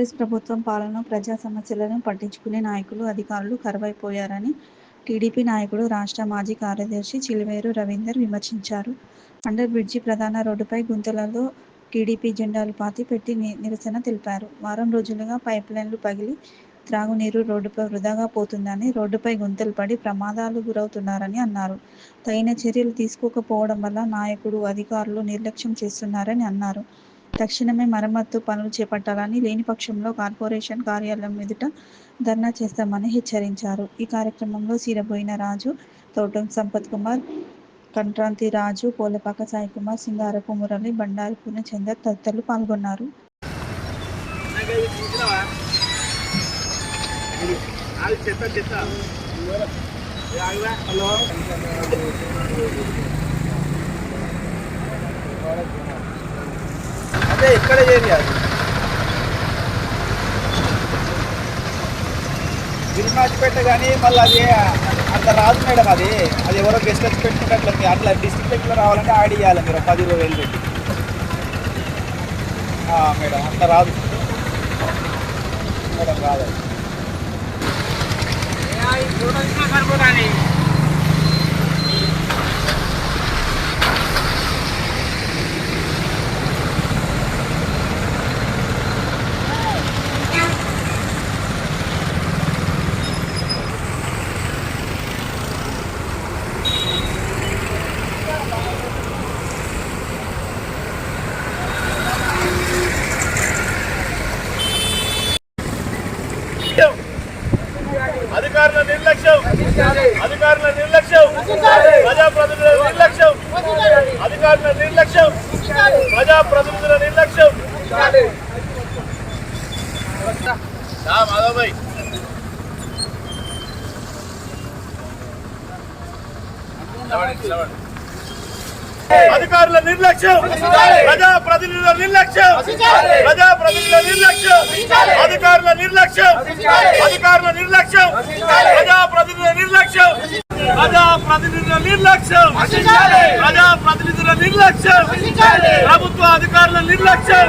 కాంగ్రెస్ ప్రభుత్వం పాలన, ప్రజా సమస్యలను పట్టించుకునే నాయకులు, అధికారులు కరువైపోయారని టీడీపీ నాయకుడు, రాష్ట్ర మాజీ కార్యదర్శి చిలివేరు రవీందర్ విమర్శించారు. అండర్ బ్రిడ్జి ప్రధాన రోడ్డుపై గుంతలలో టీడీపీ జెండాలు పాతి పెట్టి నిరసన తెలిపారు. వారం రోజులుగా పైప్లైన్లు పగిలి త్రాగునీరు రోడ్డుపై వృధాగా పోతుందని, రోడ్డుపై గుంతలు పడి ప్రమాదాలు గురవుతున్నారని అన్నారు. తగిన చర్యలు తీసుకోకపోవడం వల్ల నాయకుడు, అధికారులు నిర్లక్ష్యం చేస్తున్నారని అన్నారు. తక్షణమే మరమ్మత్తు పనులు చేపట్టాలని, లేని పక్షంలో కార్పొరేషన్ కార్యాలయం ఎదుట ధర్నా చేస్తామని హెచ్చరించారు. ఈ కార్యక్రమంలో సీరబోయిన రాజు, తోటం సంపత్ కుమార్ కంట్రాంతి రాజు, పోలపాక సాయి కుమార్ సింగారపు మురళి, బండారి పూర్ణచందర్ తదితరులు పాల్గొన్నారు. హలో ఎక్కడ చేయాలి అది. కానీ మళ్ళీ అది అంత రాదు మేడం అది. అది ఎవరో గెస్ట్ వచ్చి పెట్టుకుంటే అట్లా అట్లా డిస్ట్రిక్ట్ రావాలంటే యాడ్ చేయాలి మీరు పది ఇరవై వేలు పెట్టి. మేడం అంత రాదు. మేడం రాదు అది. అధికారుల నిర్లక్ష్యం. అధికారుల నిర్లక్ష్యం. ప్రజాప్రతినిధుల నిర్లక్ష్యం. అధికారుల నిర్లక్ష్యం. ప్రజాప్రతినిధుల నిర్లక్ష్యం. దా అధికారుల నిర్లక్ష్యం. ప్రజా ప్రతినిధుల నిర్లక్ష్యం. ప్రజా ప్రతినిధుల నిర్లక్ష్యం. అధికారుల నిర్లక్ష్యం. అధికారుల నిర్లక్ష్యం ప్రజా ప్రతినిధుల నిర్లక్ష్యం ప్రజా ప్రతినిధుల నిర్లక్ష్యం. ప్రజా ప్రతినిధుల నిర్లక్ష్యం. ప్రభుత్వ అధికారుల నిర్లక్ష్యం.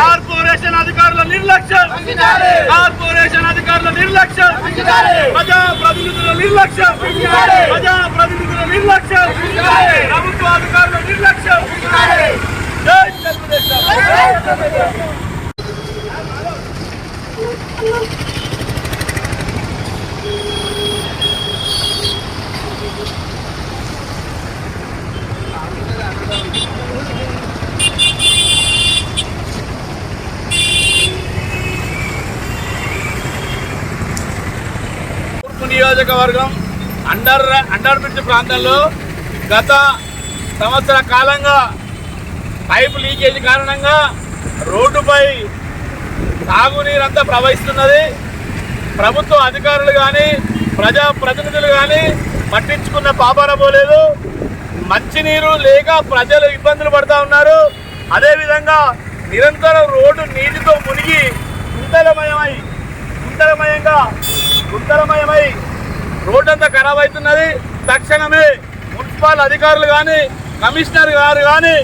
కార్పొరేషన్ అధికారుల నిర్లక్ష్యం. కార్పొరేషన్ అధికారుల నిర్లక్ష్యం. ప్రజా ప్రతినిధుల నిర్లక్ష్యం. ప్రజా ప్రతినిధుల నిర్లక్ష్యం. ప్రభుత్వ అధికారుల నిర్లక్ష్యం. జై తెలుగుదేశం నియోజకవర్గం అండర్ అండర్ బ్రిడ్జ్ ప్రాంతంలో గత సంవత్సర కాలంగా పైపు లీకేజ్ కారణంగా రోడ్డుపై తాగునీరంతా ప్రవహిస్తున్నది. ప్రభుత్వ అధికారులు కానీ ప్రజా ప్రతినిధులు కానీ పట్టించుకున్న పాపారపోలేదు మంచినీరు లేక ప్రజలు ఇబ్బందులు పడుతూ ఉన్నారు. అదేవిధంగా నిరంతరం రోడ్డు నీటితో మునిగి గుంతలమయమై గుంతలమయంగా గుంతలమయమై రోడ్డు అంతా ఖరాబ్ అవుతున్నది. తక్షణమే మున్సిపల్ అధికారులు కానీ కమిషనర్ గారు కానీ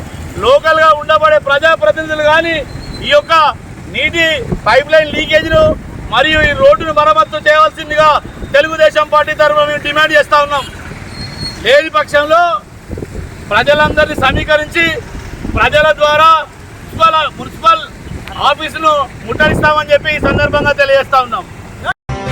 లోకల్గా ఉండబడే ప్రజాప్రతినిధులు కానీ ఈ యొక్క నీటి పైప్ లైన్ లీకేజ్ను మరియు ఈ రోడ్డును మరమ్మత్తు చేయవలసిందిగా తెలుగుదేశం పార్టీ తరఫున మేము డిమాండ్ చేస్తూ ఉన్నాం. లేని పక్షంలో ప్రజలందరినీ సమీకరించి ప్రజల ద్వారా మున్సిపల్ మున్సిపల్ ఆఫీసును ముట్టడిస్తామని చెప్పి ఈ సందర్భంగా తెలియజేస్తా ఉన్నాం.